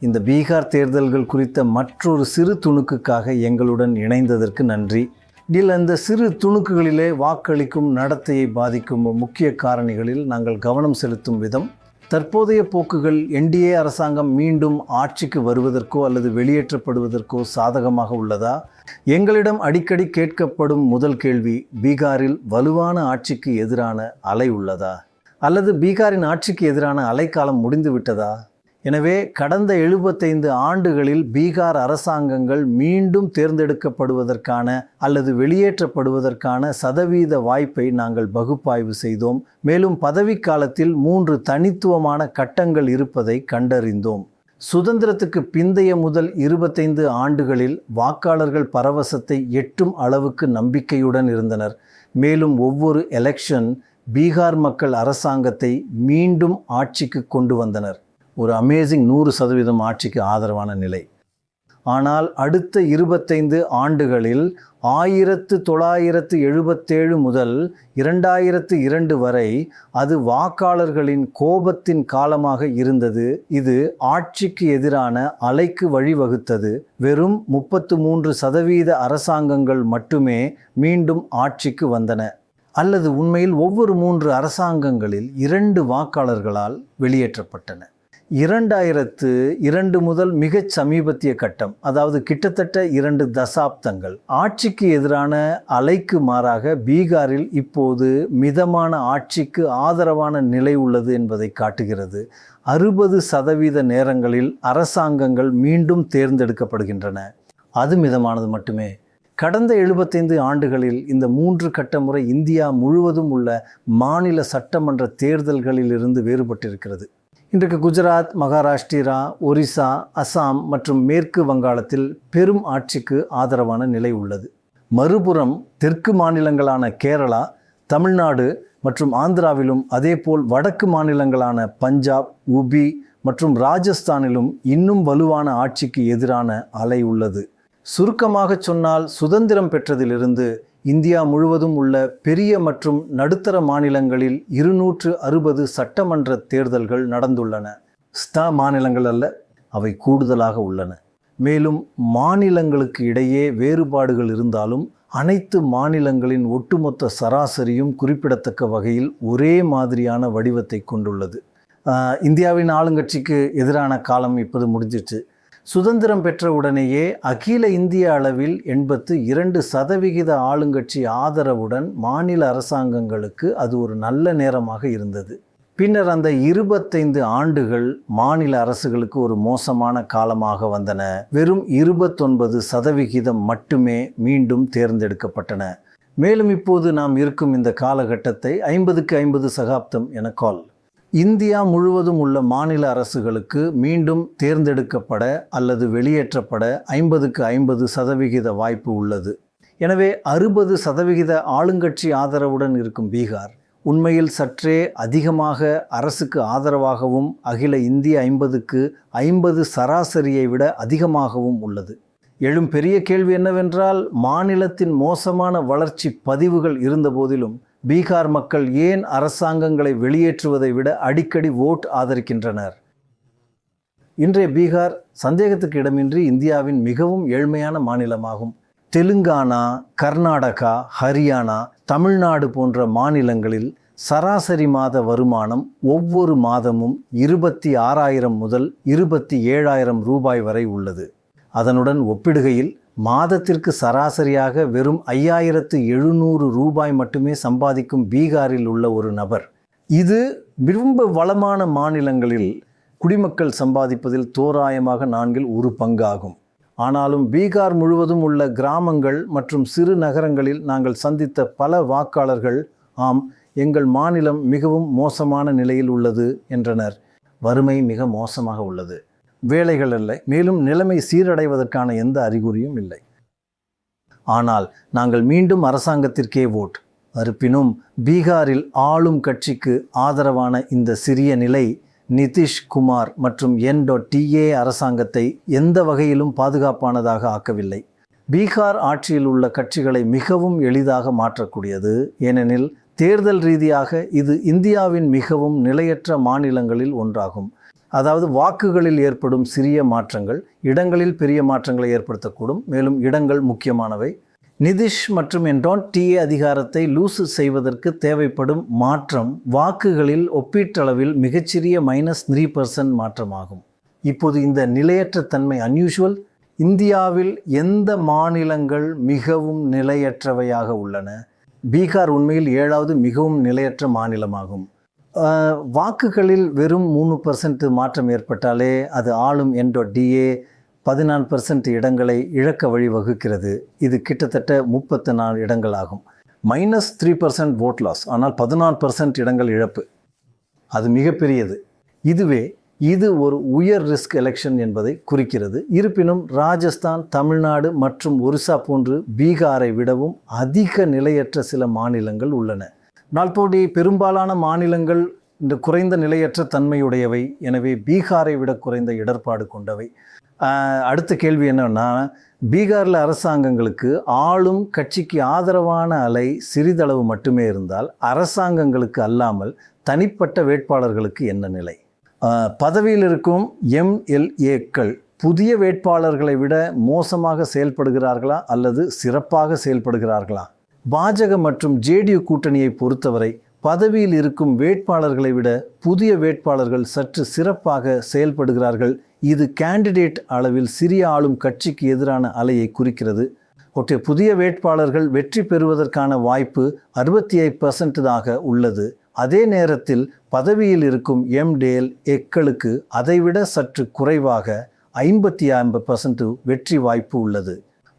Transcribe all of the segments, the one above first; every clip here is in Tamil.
இந்த பீகார் தேர்தல்கள் குறித்த மற்றொரு சிறு துணுக்குக்காக எங்களுடன் இணைந்ததற்கு நன்றி. இதில் அந்த சிறு துணுக்குகளிலே வாக்களிக்கும் நடத்தையை பாதிக்கும் முக்கிய காரணிகளில் நாங்கள் கவனம் செலுத்தும் விதம் தற்போதைய போக்குகள் என்டிஏ அரசாங்கம் மீண்டும் ஆட்சிக்கு வருவதற்கோ அல்லது வெளியேற்றப்படுவதற்கோ சாதகமாக உள்ளதா? எங்களிடம் அடிக்கடி கேட்கப்படும் முதல் கேள்வி பீகாரில் வலுவான ஆட்சிக்கு எதிரான அலை உள்ளதா? அல்லது பீகாரின் ஆட்சிக்கு எதிரான அலைக்காலம் முடிந்துவிட்டதா? எனவே கடந்த எழுபத்தைந்து ஆண்டுகளில் பீகார் அரசாங்கங்கள் மீண்டும் தேர்ந்தெடுக்கப்படுவதற்கான அல்லது வெளியேற்றப்படுவதற்கான சதவீத வாய்ப்பை நாங்கள் பகுப்பாய்வு செய்தோம். மேலும் பதவிக்காலத்தில் மூன்று தனித்துவமான கட்டங்கள் இருப்பதை கண்டறிந்தோம். சுதந்திரத்துக்கு பிந்தைய முதல் இருபத்தைந்து ஆண்டுகளில் வாக்காளர்கள் பரவசத்தை எட்டும் அளவுக்கு நம்பிக்கையுடன் இருந்தனர். மேலும் ஒவ்வொரு எலெக்ஷன் பீகார் மக்கள் அரசாங்கத்தை மீண்டும் ஆட்சிக்கு கொண்டு வந்தனர். ஒரு அமேசிங் நூறு சதவீதம் ஆட்சிக்கு ஆதரவான நிலை. ஆனால் அடுத்த இருபத்தைந்து ஆண்டுகளில் ஆயிரத்து தொள்ளாயிரத்து எழுபத்தேழு முதல் இரண்டாயிரத்து இரண்டு வரை அது வாக்காளர்களின் கோபத்தின் காலமாக இருந்தது. இது ஆட்சிக்கு எதிரான அலைக்கு வழிவகுத்தது. வெறும் முப்பத்து மூன்று சதவீத அரசாங்கங்கள் மட்டுமே மீண்டும் ஆட்சிக்கு வந்தன. அல்லது உண்மையில் ஒவ்வொரு மூன்று அரசாங்கங்களில் இரண்டு வாக்காளர்களால் வெளியேற்றப்பட்டன. இரண்டாயிரத்து இரண்டு முதல் மிகச் சமீபத்திய கட்டம் அதாவது கிட்டத்தட்ட இரண்டு தசாப்தங்கள். ஆட்சிக்கு எதிரான அலைக்கு மாறாக பீகாரில் இப்போது மிதமான ஆட்சிக்கு ஆதரவான நிலை உள்ளது என்பதை காட்டுகிறது. அறுபது சதவீத நேரங்களில் அரசாங்கங்கள் மீண்டும் தேர்ந்தெடுக்கப்படுகின்றன. அது மிதமானது மட்டுமே. கடந்த எழுபத்தைந்து ஆண்டுகளில் இந்த மூன்று கட்ட முறை இந்தியா முழுவதும் உள்ள மாநில சட்டமன்ற தேர்தல்களிலிருந்து வேறுபட்டிருக்கிறது. இன்றைக்கு குஜராத் மகாராஷ்டிரா ஒரிசா அசாம் மற்றும் மேற்கு வங்காளத்தில் பெரும் ஆட்சிக்கு ஆதரவான நிலை உள்ளது. மறுபுறம் தெற்கு மாநிலங்களான கேரளா தமிழ்நாடு மற்றும் ஆந்திராவிலும் அதேபோல் வடக்கு மாநிலங்களான பஞ்சாப் உபி மற்றும் ராஜஸ்தானிலும் இன்னும் வலுவான ஆட்சிக்கு எதிரான அலை உள்ளது. சுருக்கமாக சொன்னால் சுதந்திரம் பெற்றதிலிருந்து இந்தியா முழுவதும் உள்ள பெரிய மற்றும் நடுத்தர மாநிலங்களில் இருநூற்று அறுபது சட்டமன்ற தேர்தல்கள் நடந்துள்ளன. ஸ்தா மாநிலங்கள் அல்ல அவை கூடுதலாக உள்ளன. மேலும் மாநிலங்களுக்கு இடையே வேறுபாடுகள் இருந்தாலும் அனைத்து மாநிலங்களின் ஒட்டுமொத்த சராசரியும் குறிப்பிடத்தக்க வகையில் ஒரே மாதிரியான வடிவத்தை கொண்டுள்ளது. இந்தியாவின் ஆளுங்கட்சிக்கு எதிரான காலம் இப்போது முடிஞ்சிச்சு. சுதந்திரம் பெற்ற உடனேயே அகில இந்திய அளவில் எண்பத்து இரண்டு சதவிகித ஆளுங்கட்சி ஆதரவுடன் மாநில அரசாங்கங்களுக்கு அது ஒரு நல்ல நேரமாக இருந்தது. பின்னர் அந்த இருபத்தைந்து ஆண்டுகள் மாநில அரசுகளுக்கு ஒரு மோசமான காலமாக வந்தன. வெறும் இருபத்தொன்பது சதவிகிதம் மட்டுமே மீண்டும் தேர்ந்தெடுக்கப்பட்டன. மேலும் இப்போது நாம் இருக்கும் இந்த காலகட்டத்தை ஐம்பதுக்கு ஐம்பது சகாப்தம் என கால். இந்தியா முழுவதும் உள்ள மாநில அரசுகளுக்கு மீண்டும் தேர்ந்தெடுக்கப்பட அல்லது வெளியேற்றப்பட ஐம்பதுக்கு ஐம்பது சதவிகித வாய்ப்பு உள்ளது. எனவே அறுபது சதவிகித ஆளுங்கட்சி ஆதரவுடன் இருக்கும் பீகார் உண்மையில் சற்றே அதிகமாக அரசுக்கு ஆதரவாகவும் அகில இந்திய ஐம்பதுக்கு ஐம்பது சராசரியை விட அதிகமாகவும் உள்ளது. எழும் பெரிய கேள்வி என்னவென்றால் மாநிலத்தின் மோசமான வளர்ச்சி பதிவுகள் இருந்தபோதிலும் பீகார் மக்கள் ஏன் அரசாங்கங்களை வெளியேற்றுவதை விட அடிக்கடி ஓட் ஆதரிக்கின்றனர்? இன்றைய பீகார் சந்தேகத்துக்கு இடமின்றி இந்தியாவின் மிகவும் ஏழ்மையான மாநிலமாகும். தெலுங்கானா கர்நாடகா ஹரியானா தமிழ்நாடு போன்ற மாநிலங்களில் சராசரி மாத வருமானம் ஒவ்வொரு மாதமும் இருபத்தி ஆறாயிரம் முதல் இருபத்தி ஏழாயிரம் ரூபாய் வரை உள்ளது. அதனுடன் ஒப்பிடுகையில் மாதத்திற்கு சராசரியாக வெறும் ஐயாயிரத்து எழுநூறு ரூபாய் மட்டுமே சம்பாதிக்கும் பீகாரில் உள்ள ஒரு நபர். இது விரும்ப வளமான மாநிலங்களில் குடிமக்கள் சம்பாதிப்பதில் தோராயமாக நான்கில் ஒரு பங்காகும். ஆனாலும் பீகார் முழுவதும் உள்ள கிராமங்கள் மற்றும் சிறு நகரங்களில் நாங்கள் சந்தித்த பல வாக்காளர்கள் ஆம் எங்கள் மாநிலம் மிகவும் மோசமான நிலையில் உள்ளது என்றனர். வறுமை மிக மோசமாக உள்ளது. வேலைகள் இல்லை. மேலும் நிலைமை சீரடைவதற்கான எந்த அறிகுறியும் இல்லை. ஆனால் நாங்கள் மீண்டும் அரசாங்கத்திற்கே ஓட் அறுப்பினும் பீகாரில் ஆளும் கட்சிக்கு ஆதரவான இந்த சிறிய நிலை நிதிஷ் குமார் மற்றும் என் டிஏ அரசாங்கத்தை எந்த வகையிலும் பாதுகாப்பானதாக ஆக்கவில்லை. பீகார் ஆட்சியில் உள்ள கட்சிகளை மிகவும் எளிதாக மாற்றக்கூடியது. ஏனெனில் தேர்தல் ரீதியாக இது இந்தியாவின் மிகவும் நிலையற்ற மாநிலங்களில் ஒன்றாகும். அதாவது வாக்குகளில் ஏற்படும் சிறிய மாற்றங்கள் இடங்களில் பெரிய மாற்றங்களை ஏற்படுத்தக்கூடும். மேலும் இடங்கள் முக்கியமானவை. நிதிஷ் மற்றும் என்டான் டிஏ அதிகாரத்தை லூசு செய்வதற்கு தேவைப்படும் மாற்றம் வாக்குகளில் ஒப்பீட்டளவில் மிகச்சிறிய மைனஸ் த்ரீ பர்சன்ட் மாற்றமாகும். இப்போது இந்த நிலையற்ற தன்மை அன்யூஷுவல் இந்தியாவில் எந்த மாநிலங்கள் மிகவும் நிலையற்றவையாக உள்ளன? பீகார் உண்மையில் ஏழாவது மிகவும் நிலையற்ற மாநிலமாகும். வாக்குகளில் வெறும் மூணு பர்சன்ட் மாற்றம் ஏற்பட்டாலே அது ஆளும் என்டோ டிஏ பதினாலு பர்சன்ட் இடங்களை இழக்க வழிவகுக்கிறது. இது கிட்டத்தட்ட முப்பத்தி நாலு இடங்கள் ஆகும். Minus three percent vote loss ஆனால் பதினாலு பர்சன்ட் இடங்கள் இழப்பு. அது மிகப்பெரியது. இதுவே இது ஒரு உயர் ரிஸ்க் எலெக்ஷன் என்பதை குறிக்கிறது. இருப்பினும் ராஜஸ்தான் தமிழ்நாடு மற்றும் ஒரிசா போன்று பீகாரை விடவும் அதிக நிலையற்ற சில மாநிலங்கள் உள்ளன. நாள்போடி பெரும்பாலான மாநிலங்கள் இந்த குறைந்த நிலையற்ற தன்மையுடையவை. எனவே பீகாரை விட குறைந்த இடர்பாடு கொண்டவை. அடுத்த கேள்வி என்னன்னா பீகாரில் அரசாங்கங்களுக்கு ஆளும் கட்சிக்கு ஆதரவான அலை சிறிதளவு மட்டுமே இருந்தால் அரசாங்கங்களுக்கு அல்லாமல் தனிப்பட்ட வேட்பாளர்களுக்கு என்ன நிலை? பதவியில் இருக்கும் எம்எல்ஏக்கள் புதிய வேட்பாளர்களை விட மோசமாக செயல்படுகிறார்களா அல்லது சிறப்பாக செயல்படுகிறார்களா? பாஜக மற்றும் ஜேடியு கூட்டணியை பொறுத்தவரை பதவியில் இருக்கும் வேட்பாளர்களை விட புதிய வேட்பாளர்கள் சற்று சிறப்பாக செயல்படுகிறார்கள். இது கேண்டிடேட் அளவில் சிறிய ஆளும் கட்சிக்கு எதிரான அலையை குறிக்கிறது. ஒற்றை புதிய வேட்பாளர்கள் வெற்றி பெறுவதற்கான வாய்ப்பு அறுபத்தி எயிட் பர்சன்ட்தாக உள்ளது. அதே நேரத்தில் பதவியில் இருக்கும் எம்டேல் எக்களுக்கு அதைவிட சற்று குறைவாக ஐம்பத்தி ஐம்பது பர்சன்ட் வெற்றி வாய்ப்பு உள்ளது.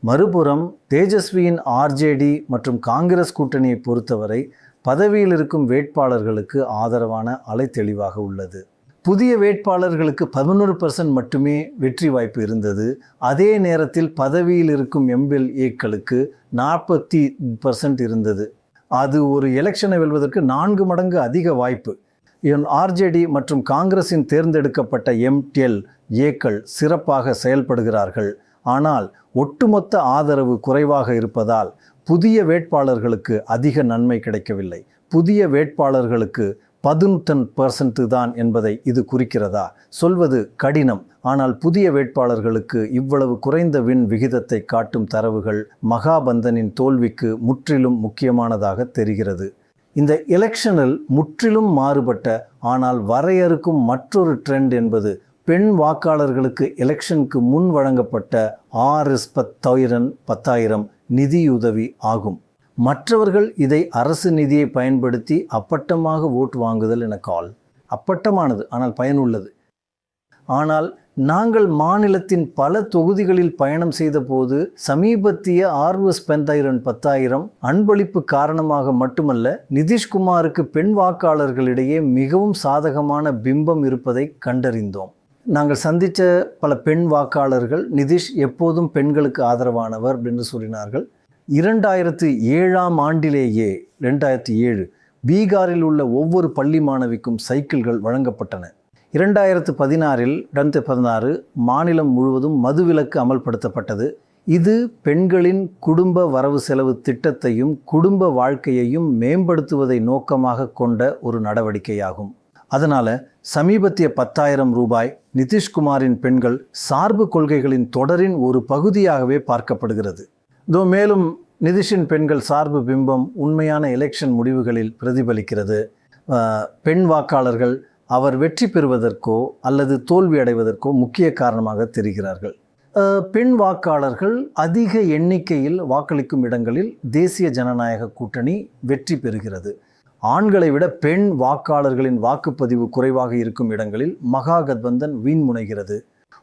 மறுபுறம் தேஜஸ்வியின் ஆர்ஜேடி மற்றும் காங்கிரஸ் கூட்டணியை பொறுத்தவரை பதவியில் இருக்கும் வேட்பாளர்களுக்கு ஆதரவான அலை தெளிவாக உள்ளது. புதிய வேட்பாளர்களுக்கு பதினொரு பர்சன்ட் மட்டுமே வெற்றி வாய்ப்பு இருந்தது. அதே நேரத்தில் பதவியில் இருக்கும் எம்எல்ஏக்களுக்கு நாற்பத்தி பர்சன்ட் இருந்தது. அது ஒரு எலெக்ஷனை வெல்வதற்கு நான்கு மடங்கு அதிக வாய்ப்பு. என் ஆர்ஜேடி மற்றும் காங்கிரஸின் தேர்ந்தெடுக்கப்பட்ட எம்டிஎல் ஏக்கள் சிறப்பாக செயல்படுகிறார்கள். ஆனால் ஒட்டுமொத்த ஆதரவு குறைவாக இருப்பதால் புதிய வேட்பாளர்களுக்கு அதிக நன்மை கிடைக்கவில்லை. புதிய வேட்பாளர்களுக்கு பதினொத்தன் பர்சன்ட் தான் என்பதை இது குறிக்கிறதா? சொல்வது கடினம். ஆனால் புதிய வேட்பாளர்களுக்கு இவ்வளவு குறைந்த வின் விகிதத்தை காட்டும் தரவுகள் மகாபந்தனின் தோல்விக்கு முற்றிலும் முக்கியமானதாக தெரிகிறது. இந்த எலெக்ஷனில் முற்றிலும் மாறுபட்ட ஆனால் வரையறுக்கும் மற்றொரு ட்ரெண்ட் என்பது பெண் வாக்காளர்களுக்கு எலெக்ஷனுக்கு முன் வழங்கப்பட்ட ஆர்எஸ் பத்தாயிரம் பத்தாயிரம் நிதியுதவி ஆகும். மற்றவர்கள் இதை அரசு நிதியை பயன்படுத்தி அப்பட்டமாக ஓட்டு வாங்குதல் என கால் அப்பட்டமானது ஆனால் பயனுள்ளது. ஆனால் நாங்கள் மாநிலத்தின் பல தொகுதிகளில் பயணம் செய்தபோது சமீபத்திய ஆர்வஸ் பெந்தாயிரம் பத்தாயிரம் அன்பளிப்பு காரணமாக மட்டுமல்ல நிதிஷ்குமாருக்கு பெண் வாக்காளர்களிடையே மிகவும் சாதகமான பிம்பம் இருப்பதை கண்டறிந்தோம். நாங்கள் சந்தித்த பல பெண் வாக்காளர்கள் நிதிஷ் எப்போதும் பெண்களுக்கு ஆதரவானவர் அப்படின்னு சொல்லினார்கள். இரண்டாயிரத்து ஏழாம் ஆண்டிலேயே ரெண்டாயிரத்தி ஏழு பீகாரில் உள்ள ஒவ்வொரு பள்ளி மாணவிக்கும் சைக்கிள்கள் வழங்கப்பட்டன. இரண்டாயிரத்து பதினாறில் ரெண்டாயிரத்து பதினாறு மாநிலம் முழுவதும் மதுவிலக்கு அமல்படுத்தப்பட்டது. இது பெண்களின் குடும்ப வரவு செலவு திட்டத்தையும் குடும்ப வாழ்க்கையையும் மேம்படுத்துவதை நோக்கமாக கொண்ட ஒரு நடவடிக்கையாகும். அதனால் சமீபத்திய பத்தாயிரம் ரூபாய் நிதிஷ்குமாரின் பெண்கள் சார்பு கொள்கைகளின் தொடரின் ஒரு பகுதியாகவே பார்க்கப்படுகிறது. இதோ மேலும் நிதிஷின் பெண்கள் சார்பு பிம்பம் உண்மையான எலெக்ஷன் முடிவுகளில் பிரதிபலிக்கிறது. பெண் வாக்காளர்கள் அவர் வெற்றி பெறுவதற்கோ அல்லது தோல்வி அடைவதற்கோ முக்கிய காரணமாக தெரிகிறார்கள். பெண் வாக்காளர்கள் அதிக எண்ணிக்கையில் வாக்களிக்கும் இடங்களில் தேசிய ஜனநாயக கூட்டணி வெற்றி பெறுகிறது. ஆண்களை விட பெண் வாக்காளர்களின் வாக்குப்பதிவு குறைவாக இருக்கும் இடங்களில் மகாகத்பந்தன் வீண்முனைகிறது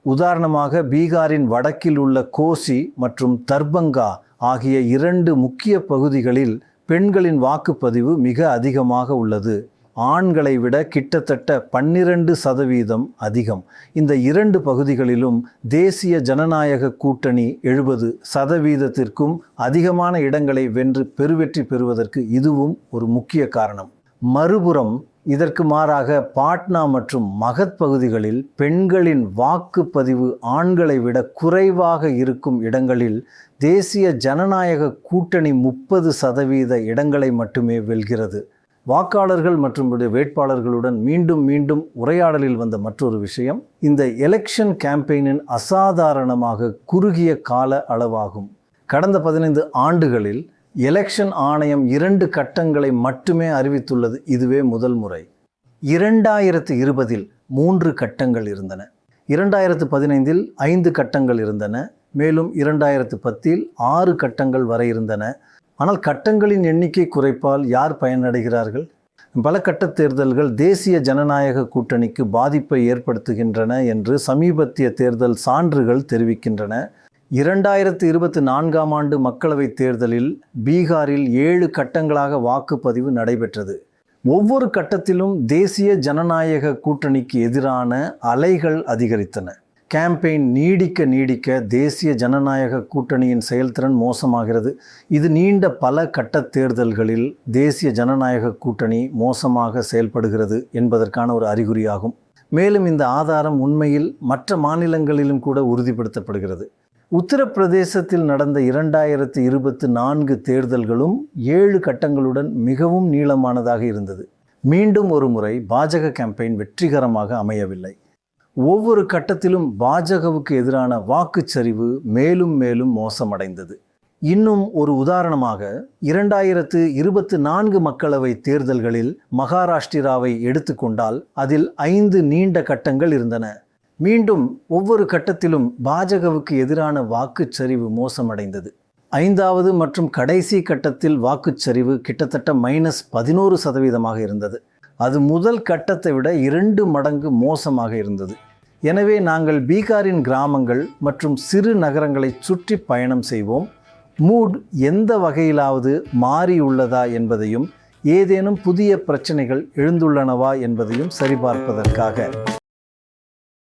உதாரணமாக பீகாரின் வடக்கில் உள்ள கோசி மற்றும் தர்பங்கா ஆகிய இரண்டு முக்கிய பகுதிகளில் பெண்களின் வாக்குப்பதிவு மிக அதிகமாக உள்ளது. ஆண்களை விட கிட்டத்தட்ட பன்னிரண்டு சதவீதம் அதிகம். இந்த இரண்டு பகுதிகளிலும் தேசிய ஜனநாயக கூட்டணி எழுபது சதவீதத்திற்கும் அதிகமான இடங்களை வென்று பெருவெற்றி பெறுவதற்கு இதுவும் ஒரு முக்கிய காரணம். மறுபுறம் இதற்கு மாறாக பாட்னா மற்றும் மகத் பகுதிகளில் பெண்களின் வாக்குப்பதிவு ஆண்களை விட குறைவாக இருக்கும் இடங்களில் தேசிய ஜனநாயக கூட்டணி முப்பது சதவீத இடங்களை மட்டுமே வெல்கிறது. வாக்காளர்கள் மற்றும் வேட்பாளர்களுடன் மீண்டும் மீண்டும் உரையாடலில் வந்த மற்றொரு விஷயம் இந்த எலெக்ஷன் கேம்பெயினின் அசாதாரணமாக குறுகிய கால அளவாகும். கடந்த பதினைந்து ஆண்டுகளில் எலெக்ஷன் ஆணையம் இரண்டு கட்டங்களை மட்டுமே அறிவித்துள்ளது இதுவே முதல் முறை. இரண்டாயிரத்து இருபதில் மூன்று கட்டங்கள் இருந்தன. இரண்டாயிரத்து பதினைந்தில் ஐந்து கட்டங்கள் இருந்தன மேலும் இரண்டாயிரத்து பத்தில் ஆறு கட்டங்கள் வரை இருந்தன. ஆனால் கட்டங்களின் எண்ணிக்கை குறைப்பால் யார் பயனடைகிறார்கள்? பல கட்ட தேர்தல்கள் தேசிய ஜனநாயக கூட்டணிக்கு பாதிப்பை ஏற்படுத்துகின்றன என்று சமீபத்திய தேர்தல் சான்றுகள் தெரிவிக்கின்றன. இரண்டாயிரத்து இருபத்தி நான்காம் ஆண்டு மக்களவைத் தேர்தலில் பீகாரில் ஏழு கட்டங்களாக வாக்குப்பதிவு நடைபெற்றது. ஒவ்வொரு கட்டத்திலும் தேசிய ஜனநாயக கூட்டணிக்கு எதிரான அலைகள் அதிகரித்தன. கேம்பெயின் நீடிக்க நீடிக்க தேசிய ஜனநாயக கூட்டணியின் செயல்திறன் மோசமாகிறது. இது நீண்ட பல கட்ட தேர்தல்களில் தேசிய ஜனநாயக கூட்டணி மோசமாக செயல்படுகிறது என்பதற்கான ஒரு அறிகுறியாகும். மேலும் இந்த ஆதாரம் உண்மையில் மற்ற மாநிலங்களிலும் கூட உறுதிப்படுத்தப்படுகிறது. உத்தரப்பிரதேசத்தில் நடந்த இரண்டாயிரத்து இருபத்து நான்கு தேர்தல்களும் ஏழு கட்டங்களுடன் மிகவும் நீளமானதாக இருந்தது. மீண்டும் ஒரு முறை பாஜக கேம்பெயின் வெற்றிகரமாக அமையவில்லை. ஒவ்வொரு கட்டத்திலும் பாஜகவுக்கு எதிரான வாக்குச்சரிவு மேலும் மேலும் மோசமடைந்தது. இன்னும் ஒரு உதாரணமாக இரண்டாயிரத்து இருபத்து நான்கு மக்களவை தேர்தல்களில் மகாராஷ்டிராவை எடுத்துக்கொண்டால் அதில் ஐந்து நீண்ட கட்டங்கள் இருந்தன. மீண்டும் ஒவ்வொரு கட்டத்திலும் பாஜகவுக்கு எதிரான வாக்குச்சரிவு மோசமடைந்தது. ஐந்தாவது மற்றும் கடைசி கட்டத்தில் வாக்குச்சரிவு கிட்டத்தட்ட மைனஸ் பதினோரு சதவீதமாக இருந்தது. அது முதல் கட்டத்தை விட இரண்டு மடங்கு மோசமாக இருந்தது. எனவே நாங்கள் பீகாரின் கிராமங்கள் மற்றும் சிறு நகரங்களை சுற்றி பயணம் செய்வோம். மூட் எந்த வகையிலாவது மாறியுள்ளதா என்பதையும் ஏதேனும் புதிய பிரச்சனைகள் எழுந்துள்ளனவா என்பதையும் சரிபார்ப்பதற்காக.